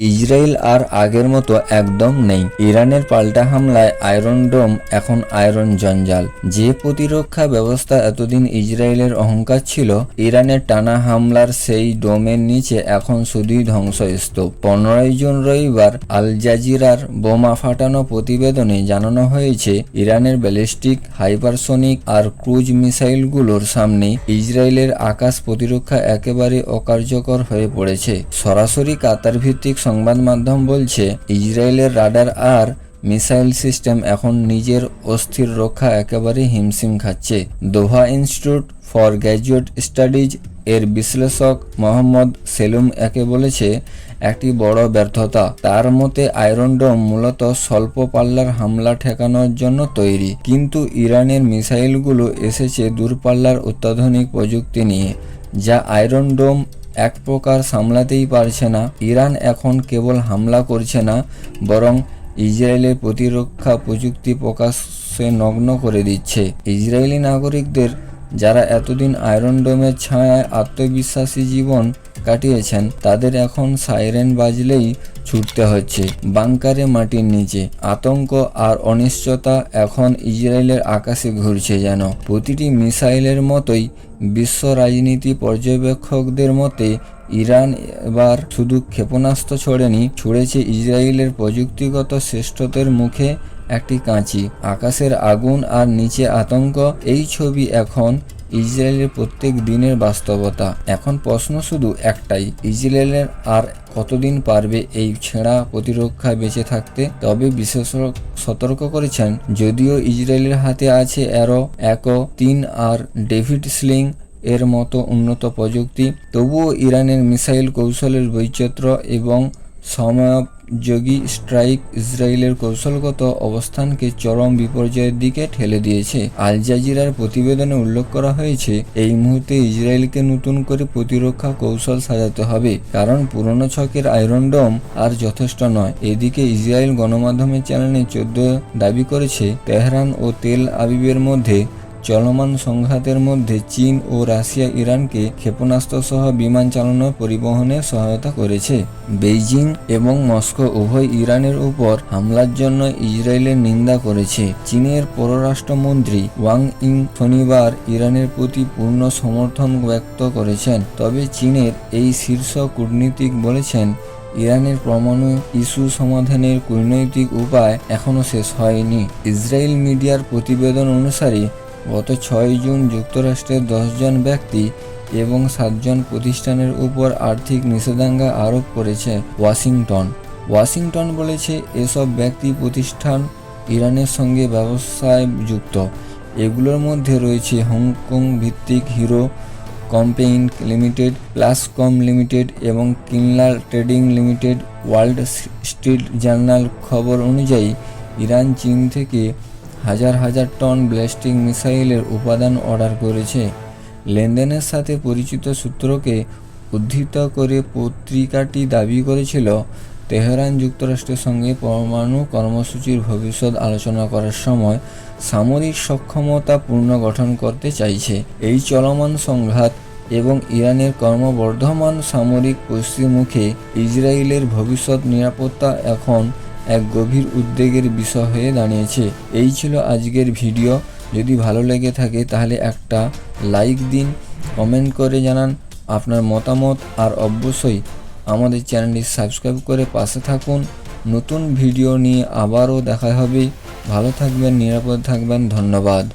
Israel আর আগের মতো একদম নেই। ইরানের পাল্টা হামলায় আয়রন ডোম, এখন আয়রন জঞ্জাল। যে প্রতিরক্ষা ব্যবস্থা এতদিন ইসরায়েলের অহংকার ছিল, ইরানের টানা হামলার সেই ডোমের নিচে এখন শুধুই ধ্বংসস্তূপ। পনেরোই জুন রবিবার আল জাজিরার বোমা ফাটানো প্রতিবেদনে জানানো হয়েছে, ইরানের ব্যালিস্টিক, হাইপারসোনিক আর ক্রুজ মিসাইলগুলোর সামনে ইসরায়েলের আকাশ প্রতিরক্ষা একেবারে অকার্যকর হয়ে পড়েছে। সরাসরি কাতার ভিত্তিক সংবাদ মাধ্যম বলছে, ইসরায়েলের রাডার আর মিসাইল সিস্টেম এখন নিজের অস্থির রক্ষা একেবারে হিমশিম খাচ্ছে। Doha institute for graduate studies এর বিশ্লেষক মোহাম্মদ সেলুম একে বলেছে, একটি বড় ব্যর্থতা। তার মতে, আয়রন ডোম মূলত স্বল্প পাল্লার হামলা ঠেকানোর জন্য তৈরি। কিন্তু ইরানের মিসাইলগুলো এসেছে দূরপাল্লার অত্যাধুনিক প্রযুক্তি নিয়ে, যা আয়রন ডোম এক প্রকার সামলাতেই পারছে না। ইরান এখন কেবল হামলা করছে না, বরং ইসরায়েলের প্রতিরক্ষা প্রযুক্তি প্রকাশে নগ্ন করে দিচ্ছে। ইসরায়েলি নাগরিকদের, যারা এতদিন আয়রন ডোমের ছায়ায় আত্মবিশ্বাসী জীবন কাটিয়েছেন, তাদের এখন সাইরেন বাজলেই ছুটতে হচ্ছে। বাংকারে মাটির নিচে আতঙ্ক আর অনিশ্চয়তা এখন ইসরায়েলের আকাশে ঘুরছে যেন। প্রতিটি মিসাইলের মতোই বিশ্ব রাজনীতি পর্যবেক্ষকদের মতে ইরান এবার শুধু ক্ষেপণাস্ত্র ছড়েনি, ছুড়েছে ইসরায়েলের প্রযুক্তিগত শ্রেষ্ঠত্বের মুখে একটি কাঁচি। আকাশের আগুন আর নিচে আতঙ্ক, এই ছবি এখন ইসরায়েলের প্রত্যেক দিনের বাস্তবতা। এখন প্রশ্ন শুধু একটাই, ইসরায়েলের আর কতদিন পারবে এই ছেঁড়া প্রতিরক্ষা বেঁচে থাকতে? তবে বিশেষজ্ঞ সতর্ক করেছেন, যদিও ইসরায়েলের হাতে আছে অ্যারো একো তিন আর ডেভিড স্লিং এর মতো উন্নত প্রযুক্তি। তবুও ইরানের মিসাইল কৌশলের বৈচিত্র্য এবং সময়োপযোগী স্ট্রাইক ইসরায়েলের কৌশলগত অবস্থানকে চরম বিপর্যয়ের দিকে ঠেলে দিয়েছে। আল জাজিরার প্রতিবেদনে উল্লেখ করা হয়েছে, এই মুহূর্তে ইসরায়েলকে নতুন করে প্রতিরক্ষা কৌশল সাজাতে হবে। কারণ পুরনো ছকের আয়রন ডোম আর যথেষ্ট নয়। এদিকে ইসরায়েল গণমাধ্যমের চ্যানেলে চোদ্দ দাবি করেছে, তেহরান ও তেল আবিবের মধ্যে চলমান সংঘাতের মধ্যে চীন ও রাশিয়া ইরানকে ক্ষেপণাস্ত্র সহ বিমান চালানো পরিবহনে সহায়তা করেছে। বেইজিং এবং মস্কো উভয় ইরানের উপর হামলার জন্য ইসরায়েলের নিন্দা করেছে। চীনের পররাষ্ট্রমন্ত্রী ওয়াং ইং শনিবার ইরানের প্রতি পূর্ণ সমর্থন ব্যক্ত করেছেন। তবে চীনের এই শীর্ষ কূটনীতিক বলেছেন, ইরানের পরমাণু ইস্যু সমাধানের কূটনৈতিক উপায় এখনও শেষ হয়নি। ইসরায়েল মিডিয়ার প্রতিবেদন অনুসারে গত ছয় জুন যুক্তরাষ্ট্রের দশজন ব্যক্তি এবং সাতজন প্রতিষ্ঠানের উপর আর্থিক নিষেধাজ্ঞা আরোপ করেছে ওয়াশিংটন। ওয়াশিংটন বলেছে, এসব ব্যক্তি প্রতিষ্ঠান ইরানের সঙ্গে ব্যবসায় যুক্ত। এগুলোর মধ্যে রয়েছে হংকং ভিত্তিক Hero campaign limited, Pluscom limited এবং Kinlar trading limited World Street Journal. খবর অনুযায়ী, ইরান, চীন থেকে হাজার হাজার টন ব্যালিস্টিক মিসাইলের উপাদান অর্ডার করেছে। লেনদেনের সাথে পরিচিত সূত্রকে উদ্ধৃত করে পত্রিকাটি দাবি করেছিল, তেহরান যুক্তরাষ্ট্রের সঙ্গে পরমাণু কর্মসূচির ভবিষ্যৎ আলোচনা করার সময় সামরিক সক্ষমতা পুনর্গঠন করতে চাইছে। এই চলমান সংঘাত এবং ইরানের কর্মবর্ধমান সামরিক পশ্চিমমুখে ইসরায়েলের ভবিষ্যৎ নিরাপত্তা এখন এক গভীর উদ্বেগের বিষয় হয়ে দাঁড়িয়েছে। এই ছিল আজকের ভিডিও। যদি ভালো লেগে থাকে, তাহলে একটা লাইক দিন, কমেন্ট করে জানান আপনার মতামত। আর অবশ্যই আমাদের চ্যানেলটি সাবস্ক্রাইব করে পাশে থাকুন। নতুন ভিডিও নিয়ে আবারও দেখা হবে। ভালো থাকবেন, নিরাপদ থাকবেন। ধন্যবাদ।